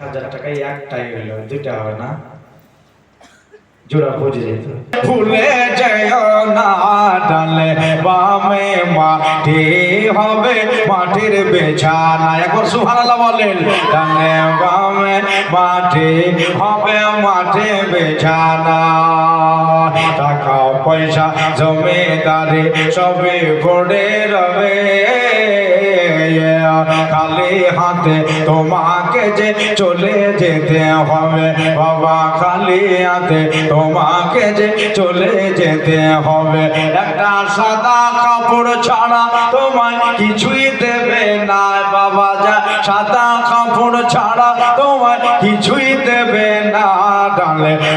হাজার টাকায় একটাই হলো দুইটা হবে না। জোড়া বুঝে যেত। ভুলে যেও না ডালে বামে মাটি হবে মাটির বেছানা। একবার সুহানাল্লাহ বলেন, ডালে বামে মাটি হবে মাঠে বেছানা। টাকা, পয়সা, জমিদারি সবে পড়ে রবে। খালি হাতে তোমাকে যে চলে যেতে হবে, বাবা খালি হাতে তোমাকে যে চলে যেতে হবে। একটা সাদা কাপড় ছাড়া তোমায় কিছুই দেবে না, বাবা যা সাদা কাপড় ছাড়া তোমায় কিছুই দেবে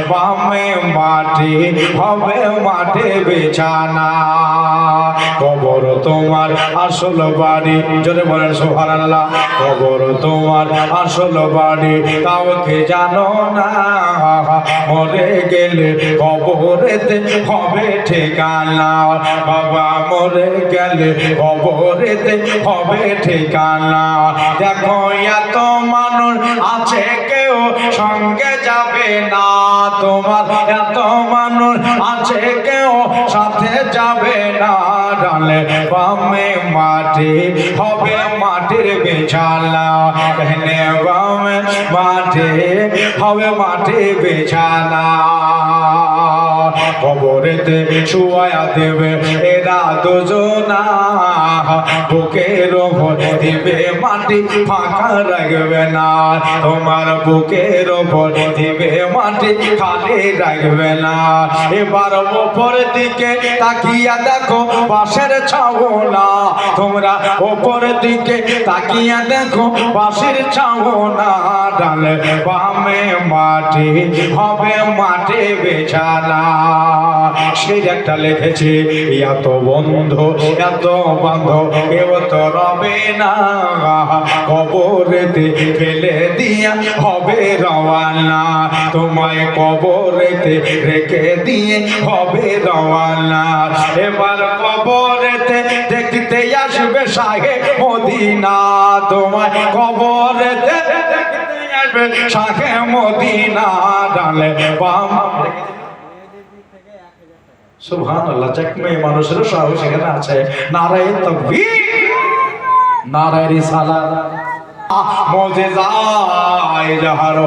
বামে মাটি হবে মাঠে বেছানা। কবর তোমার আসল বাড়ি। জোরে বলেন, সুবহানাল্লাহ। কবর তোমার আসল বাড়ি। কাউকে জানো না? মরে গেলে কবরেতে হবে ঠিকানা। বাবা মরে গেলে কবরেতে হবে ঠিকানা। দেখো, এত মানুষ আছে, কেউ সঙ্গে যাবে না। তোমার এত মানুষ আছে, কেউ সাথে যাবে না। ডালে বামে মাটি হবে মাটির বিছানা। এখানে বামে মাটি হবে মাটি বিছানা। কবরেতে শুয়া দেবে এরা দুজনা। বুকের ওপর দিবে মাটি, ফাঁকা রাখবে না। তোমার বুকের ওপর দিবে মাটি, খালি রাখবে না। এবার ওপর দিকে তাকিয়া দেখো পাশের ছাওনা। তোমরা ওপর দিকে তাকিয়া দেখো পাশের ছাওনা। ডালে বামে মাটি, হবে মাটি বেছানা। সেই একটা লিখেছে, এত বন্ধু, এত বান্ধব কেউ তো রবে না। কবরেতে ফেলে দিয়া হবে রওয়ানা। তোমায় কবরেতে রেখে দিয়ে হবে রওয়ানা। এবার কবরেতে দেখতে আসবে সাহে মদিনা। তোমায় কবরেতে আসবে সাহে মদিনা। ডালে বাম। সুবহান আল্লাহ চাকমে মানুষেরও সাহস এখানে আছে। নারায়ণ তকবীর। নারায় রিসালাত। মজে যায় যাহার